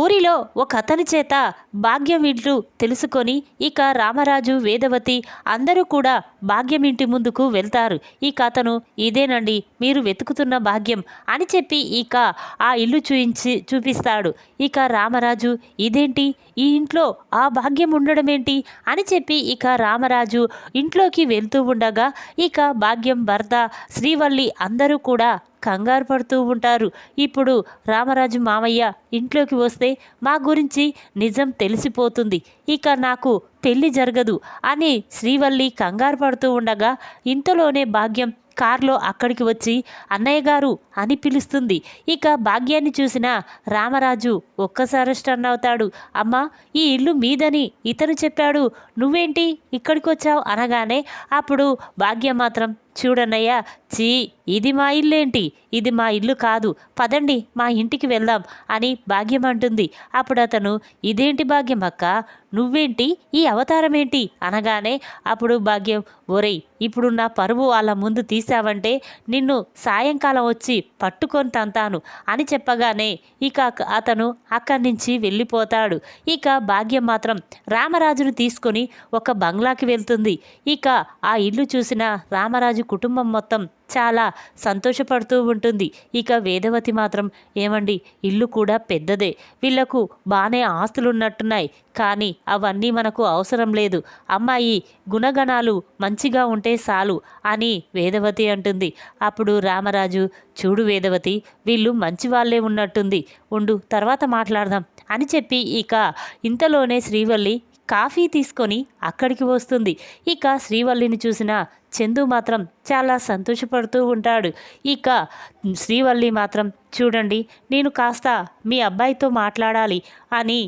ఊరిలో ఒక అతని చేత భాగ్యం ఇంట్లు తెలుసుకొని ఇక రామరాజు వేదవతి అందరూ కూడా భాగ్యం ఇంటి ముందుకు వెళ్తారు. ఇక అతను ఇదేనండి మీరు వెతుకుతున్న భాగ్యం అని చెప్పి ఇక ఆ ఇల్లు చూయించి చూపిస్తాడు. ఇక రామరాజు ఇదేంటి? ఈ ఇంట్లో ఆ భాగ్యం ఉండడం ఏంటి అని చెప్పి ఇక రామరాజు ఇంట్లోకి వెళ్తూ ఉండగా ఇక భాగ్యం భర్త శ్రీవల్లి అందరూ కూడా కంగారు పడుతూ ఉంటారు. ఇప్పుడు రామరాజు మామయ్య ఇంట్లోకి వస్తే మా గురించి నిజం తెలిసిపోతుంది. ఇక నాకు పెళ్ళి జరగదు అని శ్రీవల్లి కంగారు పడుతూ ఉండగా ఇంతలోనే భాగ్యం కారులో అక్కడికి వచ్చి అన్నయ్య గారు అని పిలుస్తుంది. ఇక భాగ్యాన్ని చూసిన రామరాజు ఒక్కసారి స్టన్ అవుతాడు. అమ్మా ఈ ఇల్లు మీదని ఇతను చెప్పాడు. నువ్వేంటి ఇక్కడికి వచ్చావు? అనగానే అప్పుడు భాగ్యం మాత్రం చూడన్నయ్యా చీ ఇది మా ఇల్లేంటి? ఇది మా ఇల్లు కాదు. పదండి మా ఇంటికి వెళ్దాం అని భాగ్యం అంటుంది. అప్పుడు అతను ఇదేంటి భాగ్యం అక్క? నువ్వేంటి? ఈ అవతారం ఏంటి అనగానే అప్పుడు భాగ్యం ఒరేయ్ ఇప్పుడు నా పరువు వాళ్ళ ముందు తీసావంటే నిన్ను సాయంకాలం వచ్చి పట్టుకొని తంతాను అని చెప్పగానే ఇక అతను అక్కడి నుంచి వెళ్ళిపోతాడు. ఇక భాగ్యం మాత్రం రామరాజును తీసుకొని ఒక బంగ్లాకి వెళ్తుంది. ఇక ఆ ఇల్లు చూసిన రామరాజు కుటుంబం మొత్తం చాలా సంతోషపడుతూ ఉంటుంది. ఇక వేదవతి మాత్రం ఏమండి ఇల్లు కూడా పెద్దదే. వీళ్ళకు బాగానే ఆస్తులున్నట్టున్నాయి. కానీ అవన్నీ మనకు అవసరం లేదు. అమ్మాయి గుణగణాలు మంచిగా ఉంటే చాలు అని వేదవతి అంటుంది. అప్పుడు రామరాజు చూడు వేదవతి వీళ్ళు మంచి వాళ్ళే ఉన్నట్టుంది. ఉండు తర్వాత మాట్లాడదాం అని చెప్పి ఇక ఇంతలోనే శ్రీవల్లి కాఫీ తీసుకొని అక్కడికి వస్తుంది. ఇక శ్రీవల్లిని చూసిన చందు మాత్రం చాలా సంతోషపడుతూ ఉంటాడు. ఇక శ్రీవల్లి మాత్రం చూడండి నేను కాస్త మీ అబ్బాయితో మాట్లాడాలి అని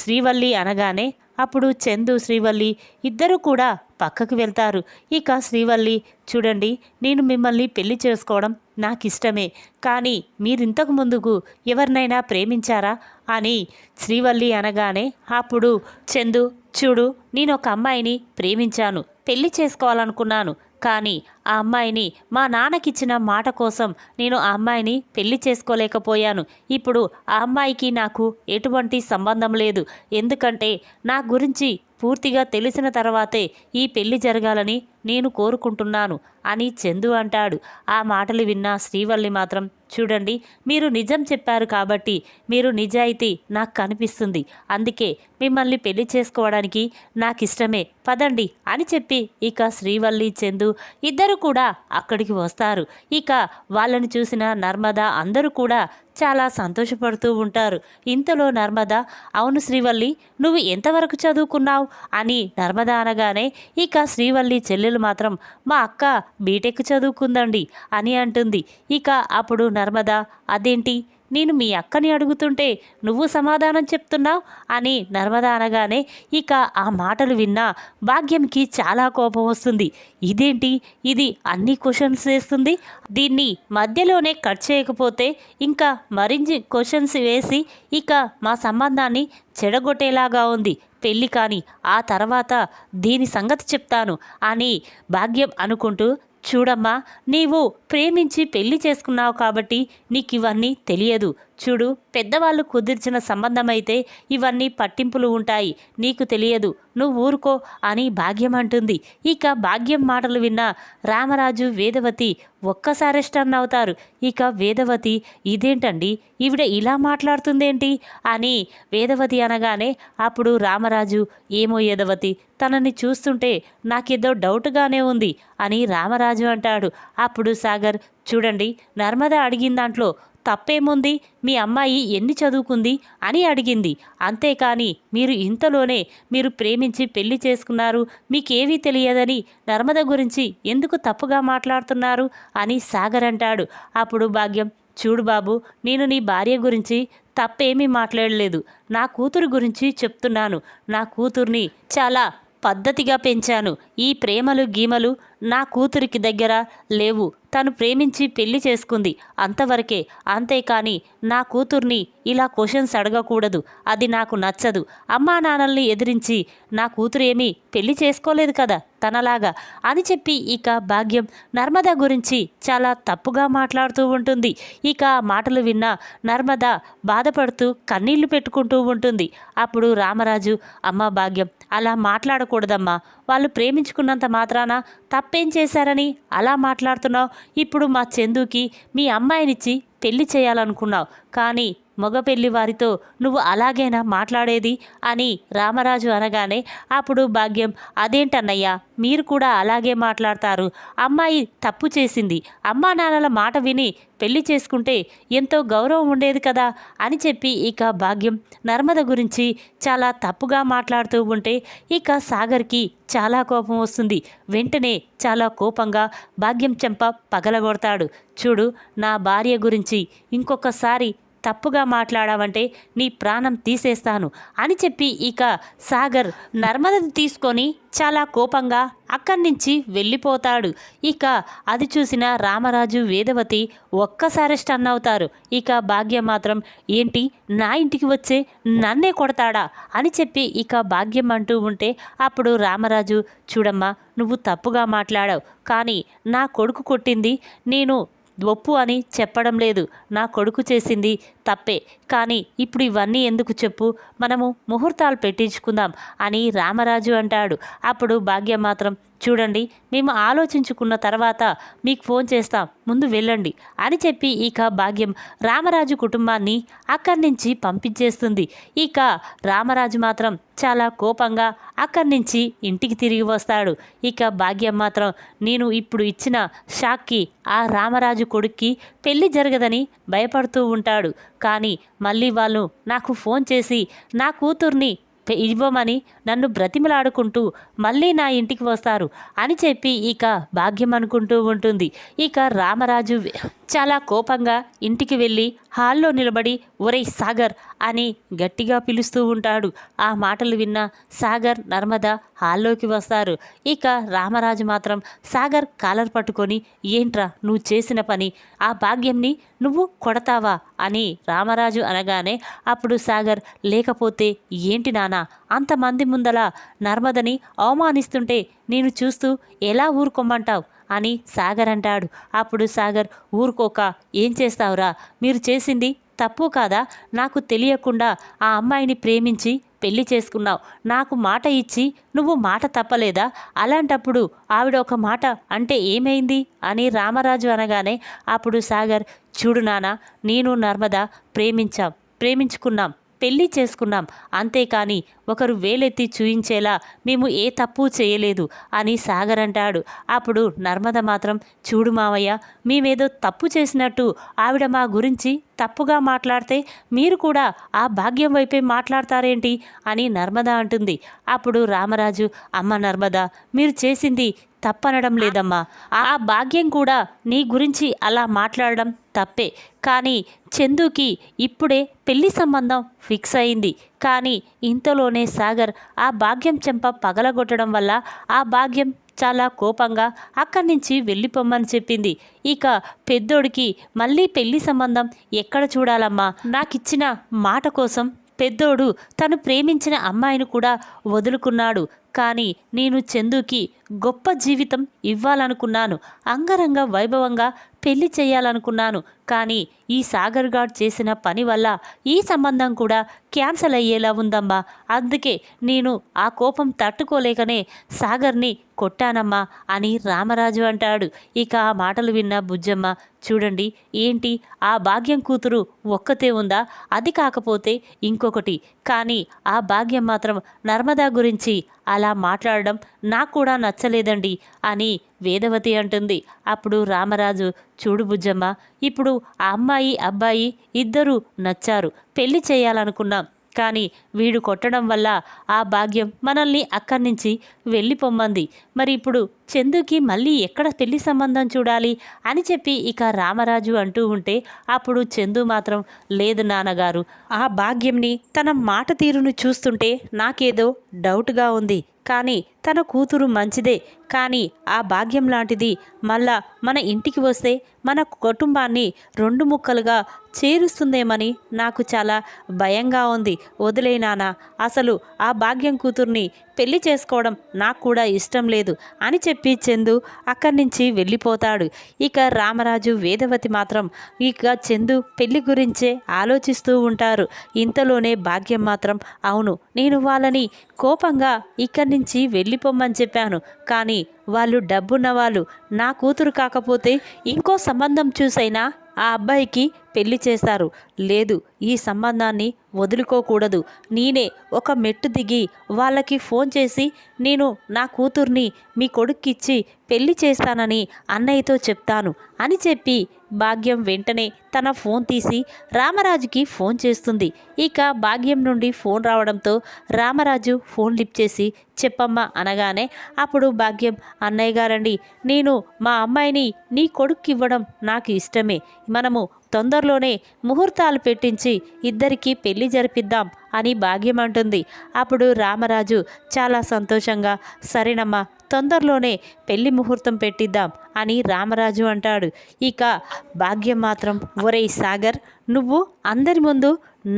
శ్రీవల్లి అనగానే అప్పుడు చందు శ్రీవల్లి ఇద్దరు కూడా పక్కకు వెళ్తారు. ఇక శ్రీవల్లి చూడండి నేను మిమ్మల్ని పెళ్ళి చేసుకోవడం నాకు ఇష్టమే కానీ మీరింతకు ముందుకు ఎవరినైనా ప్రేమించారా? అని శ్రీవల్లి అనగానే అప్పుడు చందు చూడు నేను ఒక అమ్మాయిని ప్రేమించాను పెళ్ళి చేసుకోవాలనుకున్నాను కానీ ఆ అమ్మాయిని మా నాన్నకిచ్చిన మాట కోసం నేను ఆ అమ్మాయిని పెళ్ళి చేసుకోలేకపోయాను. ఇప్పుడు ఆ అమ్మాయికి నాకు ఎటువంటి సంబంధం లేదు. ఎందుకంటే నా గురించి పూర్తిగా తెలిసిన తర్వాతే ఈ పెళ్ళి జరగాలని నేను కోరుకుంటున్నాను అని చందు అంటాడు. ఆ మాటలు విన్న శ్రీవల్లి మాత్రం చూడండి మీరు నిజం చెప్పారు కాబట్టి మీరు నిజాయితీ నాకు కనిపిస్తుంది. అందుకే మిమ్మల్ని పెళ్ళి చేసుకోవడానికి నాకు ఇష్టమే పదండి అని చెప్పి ఇక శ్రీవల్లి చందు ఇద్దరు కూడా అక్కడికి వస్తారు. ఇక వాళ్ళని చూసిన నర్మద అందరూ కూడా చాలా సంతోషపడుతూ ఉంటారు. ఇంతలో నర్మద అవును శ్రీవల్లి నువ్వు ఎంతవరకు చదువుకున్నావు? అని నర్మద అనగానే ఇక శ్రీవల్లి చెల్లెలు మాత్రం మా అక్క బీటెక్ చదువుకుందండి అని అంటుంది. ఇక అప్పుడు నర్మద అదేంటి? నేను మీ అక్కని అడుగుతుంటే నువ్వు సమాధానం చెప్తున్నావు అని నర్మదా అనగానే ఇక ఆ మాటలు విన్నా భాగ్యంకి చాలా కోపం వస్తుంది. ఇదేంటి? ఇది అన్ని క్వశ్చన్స్ వేస్తుంది. దీన్ని మధ్యలోనే కట్ చేయకపోతే ఇంకా మరిన్ని క్వశ్చన్స్ వేసి ఇక మా సంబంధాన్ని చెడగొట్టేలాగా ఉంది. పెళ్ళి కాని ఆ తర్వాత దీని సంగతి చెప్తాను అని భాగ్యం అనుకుంటూ చూడమ్మా నీవు ప్రేమించి పెళ్ళి చేసుకున్నావు కాబట్టి నీకు ఇవన్నీ తెలియదు. చూడు పెద్దవాళ్ళు కుదిర్చిన సంబంధమైతే ఇవన్నీ పట్టింపులు ఉంటాయి. నీకు తెలియదు. నువ్వు ఊరుకో అని భాగ్యం అంటుంది. ఇక భాగ్యం మాటలు విన్న రామరాజు వేదవతి ఒక్కసారి స్టన్ అవుతారు. ఇక వేదవతి ఇదేంటండి? ఈవిడ ఇలా మాట్లాడుతుందేంటి? అని వేదవతి అనగానే అప్పుడు రామరాజు ఏమో వేదవతి తనని చూస్తుంటే నాకేదో డౌట్గానే ఉంది అని రామరాజు అంటాడు. అప్పుడు సాగర్ చూడండి నర్మద అడిగిన దాంట్లో తప్పేముంది? మీ అమ్మాయి ఎన్ని చదువుకుంది? అని అడిగింది. అంతేకాని మీరు ఇంతలోనే మీరు ప్రేమించి పెళ్ళి చేసుకున్నారు. మీకేవీ తెలియదని నర్మద గురించి ఎందుకు తప్పుగా మాట్లాడుతున్నారు? అని సాగర్ అంటాడు. అప్పుడు భాగ్యం చూడు బాబు నేను నీ భార్య గురించి తప్పేమీ మాట్లాడలేదు. నా కూతురు గురించి చెప్తున్నాను. నా కూతుర్ని చాలా పద్ధతిగా పెంచాను. ఈ ప్రేమలు గీమలు నా కూతురికి దగ్గర లేవు. తను ప్రేమించి పెళ్ళి చేసుకుంది. అంతవరకే. అంతేకాని నా కూతుర్ని ఇలా క్వశ్చన్స్ అడగకూడదు. అది నాకు నచ్చదు. అమ్మా నాన్నల్ని ఎదిరించి నా కూతురు ఏమీ పెళ్ళి చేసుకోలేదు కదా? తనలాగా. అని చెప్పి ఇక భాగ్యం నర్మద గురించి చాలా తప్పుగా మాట్లాడుతూ ఉంటుంది. ఇక మాటలు విన్న నర్మద బాధపడుతూ కన్నీళ్ళు పెట్టుకుంటూ ఉంటుంది. అప్పుడు రామరాజు అమ్మ భాగ్యం అలా మాట్లాడకూడదమ్మా. వాళ్ళు ప్రేమించుకున్నంత మాత్రాన తప్పేం చేశారని అలా మాట్లాడుతున్నావు. ఇప్పుడు మా చందుకి మీ అమ్మాయినిచ్చి పెళ్ళి చేయాలనుకున్నావు. కానీ మగ పెళ్ళి వారితో నువ్వు అలాగేనా మాట్లాడేది? అని రామరాజు అనగానే అప్పుడు భాగ్యం అదేంటన్నయ్యా మీరు కూడా అలాగే మాట్లాడతారు. అమ్మాయి తప్పు చేసింది. అమ్మా నాన్నల మాట విని పెళ్ళి చేసుకుంటే ఎంతో గౌరవం ఉండేది కదా అని చెప్పి ఇక భాగ్యం నర్మద గురించి చాలా తప్పుగా మాట్లాడుతూ ఉంటే ఇక సాగర్కి చాలా కోపం వస్తుంది. వెంటనే చాలా కోపంగా భాగ్యం చెంప పగలగొడతాడు. చూడు నా భార్య గురించి ఇంకొకసారి తప్పుగా మాట్లాడావంటే నీ ప్రాణం తీసేస్తాను అని చెప్పి ఇక సాగర్ నర్మదని తీసుకొని చాలా కోపంగా అక్కడి నుంచి వెళ్ళిపోతాడు. ఇక అది చూసిన రామరాజు వేదవతి ఒక్కసారి స్టన్ అవుతారు. ఇక భాగ్యం మాత్రం ఏంటి నా ఇంటికి వచ్చే నన్నే కొడతాడా? అని చెప్పి ఇక భాగ్యం అంటూ ఉంటే అప్పుడు రామరాజు చూడమ్మా నువ్వు తప్పుగా మాట్లాడావు. కానీ నా కొడుకు కొట్టింది నేను ఒప్పు అని చెప్పడం లేదు. నా కొడుకు చేసింది తప్పే. కానీ ఇప్పుడు ఇవన్నీ ఎందుకు చెప్పు? మనము ముహూర్తాలు పెట్టించుకుందాం అని రామరాజు అంటాడు. అప్పుడు భాగ్యం మాత్రం చూడండి మేము ఆలోచించుకున్న తర్వాత మీకు ఫోన్ చేస్తాం ముందు వెళ్ళండి అని చెప్పి ఇక భాగ్యం రామరాజు కుటుంబాన్ని అక్కడి నుంచి పంపించేస్తుంది. ఇక రామరాజు మాత్రం చాలా కోపంగా అక్కడి నుంచి ఇంటికి తిరిగి వస్తాడు. ఇక భాగ్యం మాత్రం నేను ఇప్పుడు ఇచ్చిన షాక్కి ఆ రామరాజు కొడుక్కి పెళ్ళి జరగదని భయపడుతూ ఉంటాడు. కానీ మళ్ళీ వాళ్ళు నాకు ఫోన్ చేసి నా కూతుర్ని ఇవ్వమని నన్ను బ్రతిమలాడుకుంటూ మళ్ళీ నా ఇంటికి వస్తారు అని చెప్పి ఇక భాగ్యం అనుకుంటూ ఉంటుంది. ఇక రామరాజు చాలా కోపంగా ఇంటికి వెళ్ళి హాల్లో నిలబడి ఒరేయ్ సాగర్ అని గట్టిగా పిలుస్తూ ఉంటాడు. ఆ మాటలు విన్న సాగర్ నర్మద హాల్లోకి వస్తారు. ఇక రామరాజు మాత్రం సాగర్ కాలర్ పట్టుకొని ఏంట్రా నువ్వు చేసిన పని? ఆ భాగ్యంని నువ్వు కొడతావా? అని రామరాజు అనగానే అప్పుడు సాగర్ లేకపోతే ఏంటి నానా అంతమంది ముందల నర్మదని అవమానిస్తుంటే నేను చూస్తూ ఎలా ఊరుకోమంటావు? అని సాగర్ అంటాడు. అప్పుడు సాగర్ ఊరుకోక ఏం చేస్తావురా? మీరు చేసింది తప్పు కాదా? నాకు తెలియకుండా ఆ అమ్మాయిని ప్రేమించి పెళ్ళి చేసుకున్నావు. నాకు మాట ఇచ్చి నువ్వు మాట తప్పలేదా? అలాంటప్పుడు ఆవిడ ఒక మాట అంటే ఏమైంది? అని రామరాజు అనగానే అప్పుడు సాగర్ చూడు నాన్న నేను నర్మద ప్రేమించాం ప్రేమించుకున్నాం పెళ్ళి చేసుకున్నాం. అంతేకాని ఒకరు వేలెత్తి చూయించేలా మేము ఏ తప్పు చేయలేదు అని సాగర్ అంటాడు. అప్పుడు నర్మద మాత్రం చూడు మావయ్య మేమేదో తప్పు చేసినట్టు ఆవిడ మా గురించి తప్పుగా మాట్లాడితే మీరు కూడా ఆ భాగ్యం వైపే మాట్లాడతారేంటి? అని నర్మద అంటుంది. అప్పుడు రామరాజు అమ్మ నర్మద మీరు చేసింది తప్పనడం లేదమ్మా. ఆ భాగ్యం కూడా నీ గురించి అలా మాట్లాడడం తప్పే. కానీ చందుకి ఇప్పుడే పెళ్ళి సంబంధం ఫిక్స్ అయింది. కానీ ఇంతలోనే సాగర్ ఆ భాగ్యం చెంప పగలగొట్టడం వల్ల ఆ భాగ్యం చాలా కోపంగా అక్కడి నుంచి వెళ్ళిపోమ్మని చెప్పింది. ఇక పెద్దోడికి మళ్ళీ పెళ్ళి సంబంధం ఎక్కడ చూడాలమ్మా? నాకిచ్చిన మాట కోసం పెద్దోడు తను ప్రేమించిన అమ్మాయిని కూడా వదులుకున్నాడు. కానీ నేను చందుకి గొప్ప జీవితం ఇవ్వాలనుకున్నాను. అంగరంగ వైభవంగా పెళ్ళి చేయాలనుకున్నాను. కానీ ఈ సాగర్ గాడ్ చేసిన పని వల్ల ఈ సంబంధం కూడా క్యాన్సల్ అయ్యేలా ఉందమ్మా. అందుకే నేను ఆ కోపం తట్టుకోలేకనే సాగర్ని కొట్టానమ్మా అని రామరాజు అంటాడు. ఇక ఆ మాటలు విన్న బుజ్జమ్మ చూడండి ఏంటి ఆ భాగ్యం కూతురు ఒక్కతే ఉందా? అది కాకపోతే ఇంకొకటి. కానీ ఆ భాగ్యం మాత్రం నర్మదా గురించి అలా మాట్లాడడం నాకు కూడా నచ్చలేదండి అని వేదవతి అంటుంది. అప్పుడు రామరాజు చూడు బుజ్జమ్మ ఇప్పుడు ఆ అమ్మాయి అబ్బాయి ఇద్దరూ నచ్చారు పెళ్ళి చేయాలనుకున్నాం. కానీ వీడు కొట్టడం వల్ల ఆ భాగ్యం మనల్ని అక్కడి నుంచి వెళ్ళిపోమ్మంది. మరి ఇప్పుడు చందుకి మళ్ళీ ఎక్కడ పెళ్ళి సంబంధం చూడాలి అని చెప్పి ఇక రామరాజు అంటూ ఉంటే అప్పుడు చందు మాత్రం లేదు నాన్నగారు. ఆ భాగ్యంని తన మాట తీరును చూస్తుంటే నాకేదో డౌట్గా ఉంది. కానీ తన కూతురు మంచిదే కానీ ఆ భాగ్యం లాంటిది మళ్ళా మన ఇంటికి వస్తే మన కుటుంబాన్ని రెండు ముక్కలుగా చేరుస్తుందేమని నాకు చాలా భయంగా ఉంది. వదిలే నాన్న అసలు ఆ భాగ్యం కూతుర్ని పెళ్ళి చేసుకోవడం నాకు కూడా ఇష్టం లేదు అని చెప్పి చందు అక్కడి నుంచి వెళ్ళిపోతాడు. ఇక రామరాజు వేదవతి మాత్రం ఇక చందు పెళ్ళి గురించే ఆలోచిస్తూ ఉంటారు. ఇంతలోనే భాగ్యం మాత్రం అవును నేను వాళ్ళని కోపంగా ఇక్కడి నుంచి వెళ్ళిపోమ్మని చెప్పాను. కానీ వాళ్ళు డబ్బున్న వాళ్ళు నా కూతురు కాకపోతే ఇంకో సంబంధం చూసైనా ఆ అబ్బాయికి పెళ్ళి చేస్తారు లేదు ఈ సంబంధాన్ని వదులుకోకూడదు. నేనే ఒక మెట్టు దిగి వాళ్ళకి ఫోన్ చేసి నేను నా కూతుర్ని మీ కొడుక్కిచ్చి పెళ్ళి చేస్తానని అన్నయ్యతో చెప్తాను అని చెప్పి భాగ్యం వెంటనే తన ఫోన్ తీసి రామరాజుకి ఫోన్ చేస్తుంది. ఇక భాగ్యం నుండి ఫోన్ రావడంతో రామరాజు ఫోన్ లిప్ చేసి చెప్పమ్మా అనగానే అప్పుడు భాగ్యం అన్నయ్య గారండి నేను మా అమ్మాయిని నీ కొడుక్కి ఇవ్వడం నాకు ఇష్టమే. మనము తొందరలోనే ముహూర్తాలు పెట్టించి ఇద్దరికీ పెళ్ళి జరిపిద్దాం అని భాగ్యం అంటుంది. అప్పుడు రామరాజు చాలా సంతోషంగా సరేనమ్మా తొందరలోనే పెళ్ళి ముహూర్తం పెట్టిద్దాం అని రామరాజు అంటాడు. ఇక భాగ్యం మాత్రం ఒరేయ్ సాగర్ నువ్వు అందరి ముందు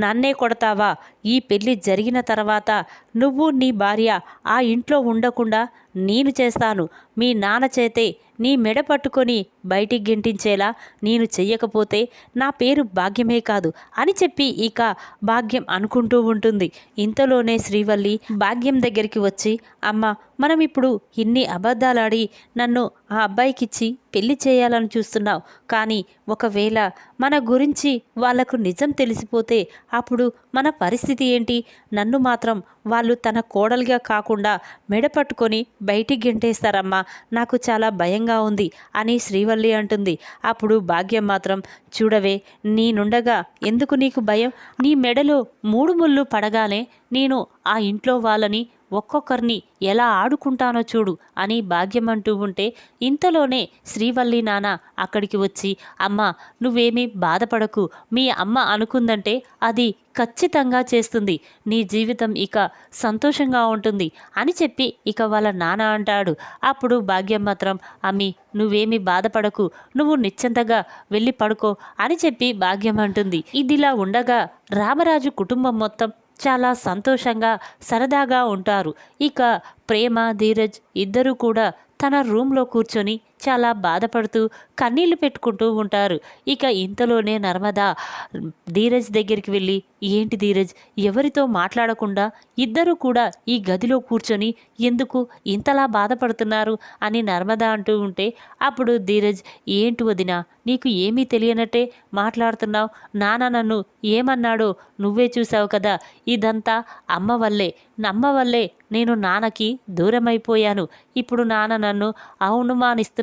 నన్నే కొడతావా? ఈ పెళ్ళి జరిగిన తర్వాత నువ్వు నీ భార్య ఆ ఇంట్లో ఉండకుండా నేను చేస్తాను. మీ నాన్న చేతే నీ మెడ పట్టుకొని బయటికి గెంటించేలా నేను చెయ్యకపోతే నా పేరు భాగ్యమే కాదు అని చెప్పి ఇక భాగ్యం అనుకుంటూ ఉంటుంది. ఇంతలోనే శ్రీవల్లి భాగ్యం దగ్గరికి వచ్చి అమ్మ మనం ఇప్పుడు ఇన్ని అబద్ధాలాడి నన్ను ఆ అబ్బాయికిచ్చి పెళ్ళి చేయాలని చూస్తున్నావు. కానీ ఒకవేళ మన గురించి వాళ్ళకు నిజం తెలిసిపోతే అప్పుడు మన పరిస్థితి ఏంటి? నన్ను మాత్రం వాళ్ళు తన కోడలుగా కాకుండా మెడ పట్టుకొని బయటికి గెంటేస్తారమ్మా. నాకు చాలా భయంగా ఉంది అని శ్రీవల్లి అంటుంది. అప్పుడు భాగ్యం మాత్రం చూడవే నేనుండగా ఎందుకు నీకు భయం? నీ మెడలో మూడు ముళ్ళు పడగానే నేను ఆ ఇంట్లో వాళ్ళని ఒక్కొక్కరిని ఎలా ఆడుకుంటానో చూడు అని భాగ్యం అంటూ ఉంటే ఇంతలోనే శ్రీవల్లి నాన్న అక్కడికి వచ్చి అమ్మ నువ్వేమీ బాధపడకు. మీ అమ్మ అనుకుందంటే అది ఖచ్చితంగా చేస్తుంది. నీ జీవితం ఇక సంతోషంగా ఉంటుంది అని చెప్పి ఇక వాళ్ళ నాన్న అంటాడు. అప్పుడు భాగ్యం మాత్రం అమ్మి నువ్వేమి బాధపడకు. నువ్వు నిశ్చంతగా వెళ్ళి పడుకో అని చెప్పి భాగ్యం అంటుంది. ఇదిలా ఉండగా రామరాజు కుటుంబం మొత్తం చాలా సంతోషంగా సరదాగా ఉంటారు. ఇక ప్రేమ ధీరజ్ ఇద్దరూ కూడా తన రూమ్లో కూర్చొని చాలా బాధపడుతూ కన్నీళ్ళు పెట్టుకుంటూ ఉంటారు. ఇక ఇంతలోనే నర్మదా ధీరజ్ దగ్గరికి వెళ్ళి ఏంటి ధీరజ్ ఎవరితో మాట్లాడకుండా ఇద్దరూ కూడా ఈ గదిలో కూర్చొని ఎందుకు ఇంతలా బాధపడుతున్నారు? అని నర్మదా అంటూ ఉంటే అప్పుడు ధీరజ్ ఏంటి వదినా నీకు ఏమీ తెలియనట్టే మాట్లాడుతున్నావు. నాన్న నన్ను ఏమన్నాడో నువ్వే చూసావు కదా. ఇదంతా అమ్మ వల్లే నమ్మ వల్లే నేను నాన్నకి దూరమైపోయాను. ఇప్పుడు నాన్న నన్ను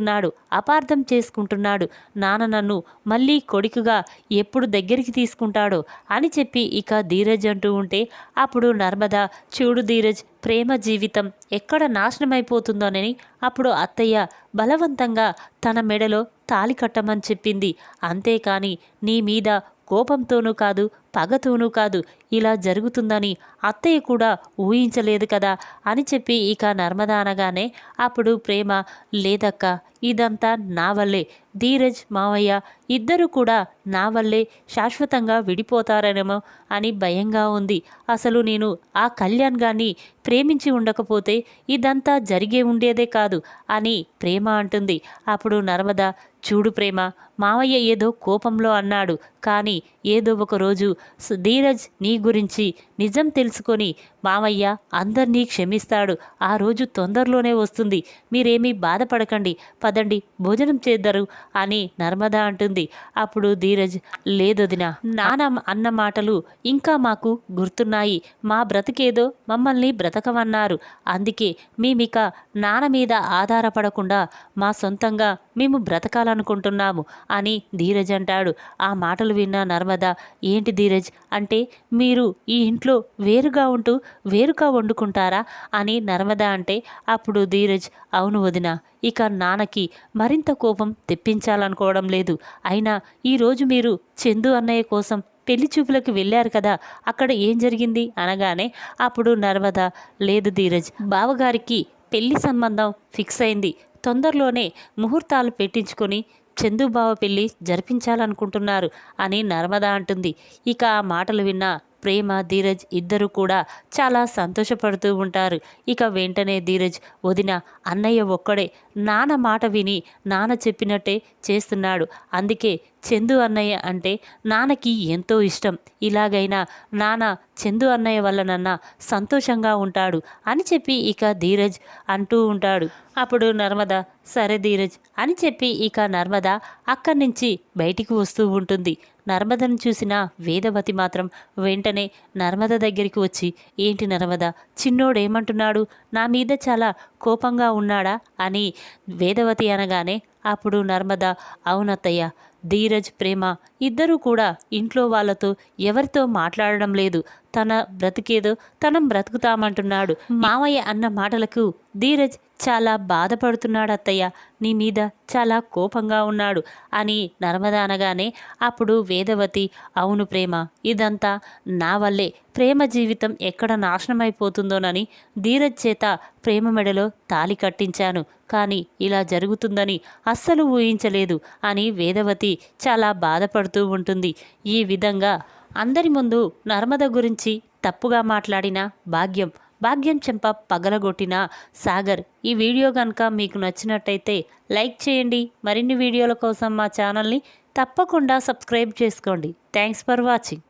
చేసుకుంటున్నాడు అపార్థం చేసుకుంటున్నాడు. నాన్న నన్ను మళ్ళీ కొడుకుగా ఎప్పుడు దగ్గరికి తీసుకుంటాడో అని చెప్పి ఇక ధీరజ్ అంటూ ఉంటే అప్పుడు నర్మద చూడు ధీరజ్ ప్రేమ జీవితం ఎక్కడ నాశనమైపోతుందోనని అప్పుడు అత్తయ్య బలవంతంగా తన మెడలో తాలి కట్టమని చెప్పింది. అంతేకాని నీ మీద కోపంతోనూ కాదు పగతోనూ కాదు ఇలా జరుగుతుందని అత్తయ్య కూడా ఊహించలేదు కదా అని చెప్పి ఇక నర్మద అనగానే అప్పుడు ప్రేమ లేదక్క ఇదంతా నా వల్లే. ధీరజ్ మావయ్య ఇద్దరు కూడా నా వల్లే శాశ్వతంగా విడిపోతారనేమో అని భయంగా ఉంది. అసలు నేను ఆ కళ్యాణ్ గాన్ని ప్రేమించి ఉండకపోతే ఇదంతా జరిగే ఉండేదే కాదు అని ప్రేమ అంటుంది. అప్పుడు నర్మద చూడు ప్రేమ మావయ్య ఏదో కోపంలో అన్నాడు. కానీ ఏదో ఒక రోజు ధీరజ్ నీ గురించి నిజం తెలుసుకొని మామయ్య అందరినీ క్షమిస్తాడు. ఆ రోజు తొందరలోనే వస్తుంది. మీరేమీ బాధపడకండి. పదండి భోజనం చేద్దరు అని నర్మద అంటుంది. అప్పుడు ధీరజ్ లేదొదిన నాన్న అన్న మాటలు ఇంకా మాకు గుర్తున్నాయి. మా బ్రతికేదో మమ్మల్ని బ్రతకమన్నారు. అందుకే మేమిక నాన్న మీద ఆధారపడకుండా మా సొంతంగా మేము బ్రతకాలనుకుంటున్నాము అని ధీరజ్ అంటాడు. ఆ మాటలు విన్న నర్మద ఏంటి ధీరజ్? అంటే మీరు ఈ ఇంట్లో వేరుగా ఉంటూ వేరుగా వండుకుంటారా అని నర్మద అంటే అప్పుడు ధీరజ్ అవును వదిన ఇక నాన్నకి మరింత కోపం తెప్పించాలనుకోవడం లేదు. అయినా ఈరోజు మీరు చందు అన్నయ్య కోసం పెళ్ళి చూపులకు వెళ్ళారు కదా అక్కడ ఏం జరిగింది? అనగానే అప్పుడు నర్మద లేదు ధీరజ్ బావగారికి పెళ్ళి సంబంధం ఫిక్స్ అయింది. తొందరలోనే ముహూర్తాలు పెట్టించుకొని చందుబావ పెళ్ళి జరిపించాలనుకుంటున్నారు అని నర్మద అంటుంది. ఇక ఆ మాటలు విన్న ప్రేమ ధీరజ్ ఇద్దరు కూడా చాలా సంతోషపడుతూ ఉంటారు. ఇక వెంటనే ధీరజ్ వదిన అన్నయ్య ఒక్కడే నాన్న మాట విని నాన్న చెప్పినట్టే చేస్తున్నాడు. అందుకే చందు అన్నయ్య అంటే నాన్నకి ఎంతో ఇష్టం. ఇలాగైనా నాన్న చందు అన్నయ్య వల్లనన్న సంతోషంగా ఉంటాడు అని చెప్పి ఇక ధీరజ్ అంటూ ఉంటాడు. అప్పుడు నర్మద సరే ధీరజ్ అని చెప్పి ఇక నర్మద అక్కడి నుంచి బయటికి వస్తూ ఉంటుంది. నర్మదను చూసిన వేదవతి మాత్రం వెంటనే నర్మద దగ్గరికి వచ్చి ఏంటి నర్మద చిన్నోడేమంటున్నాడు? నా మీద చాలా కోపంగా ఉన్నాడా? అని వేదవతి అనగానే అప్పుడు నర్మద అవునత్తయ్య ధీరజ్ ప్రేమ ఇద్దరూ కూడా ఇంట్లో వాళ్ళతో ఎవరితో మాట్లాడడం లేదు. తన బ్రతికేదో తనం బ్రతుకుతామంటున్నాడు. మామయ్య అన్న మాటలకు ధీరజ్ చాలా బాధపడుతున్నాడు అత్తయ్య. నీ మీద చాలా కోపంగా ఉన్నాడు అని నర్మద అనగానే అప్పుడు వేదవతి అవును ప్రేమ ఇదంతా నా వల్లే ప్రేమ జీవితం ఎక్కడ నాశనమైపోతుందోనని ధీరజ్ చేత ప్రేమ మెడలో తాలి కట్టించాను. కానీ ఇలా జరుగుతుందని అస్సలు ఊహించలేదు అని వేదవతి చాలా బాధపడుతూ ఉంటుంది. ఈ విధంగా అందరి ముందు నర్మద గురించి తప్పుగా మాట్లాడిన భాగ్యం భాగ్యం చెంప పగలగొట్టిన సాగర్. ఈ వీడియో కనుక మీకు నచ్చినట్టయితే లైక్ చేయండి. మరిన్ని వీడియోల కోసం మా ఛానల్ని తప్పకుండా సబ్స్క్రైబ్ చేసుకోండి. Thanks for watching.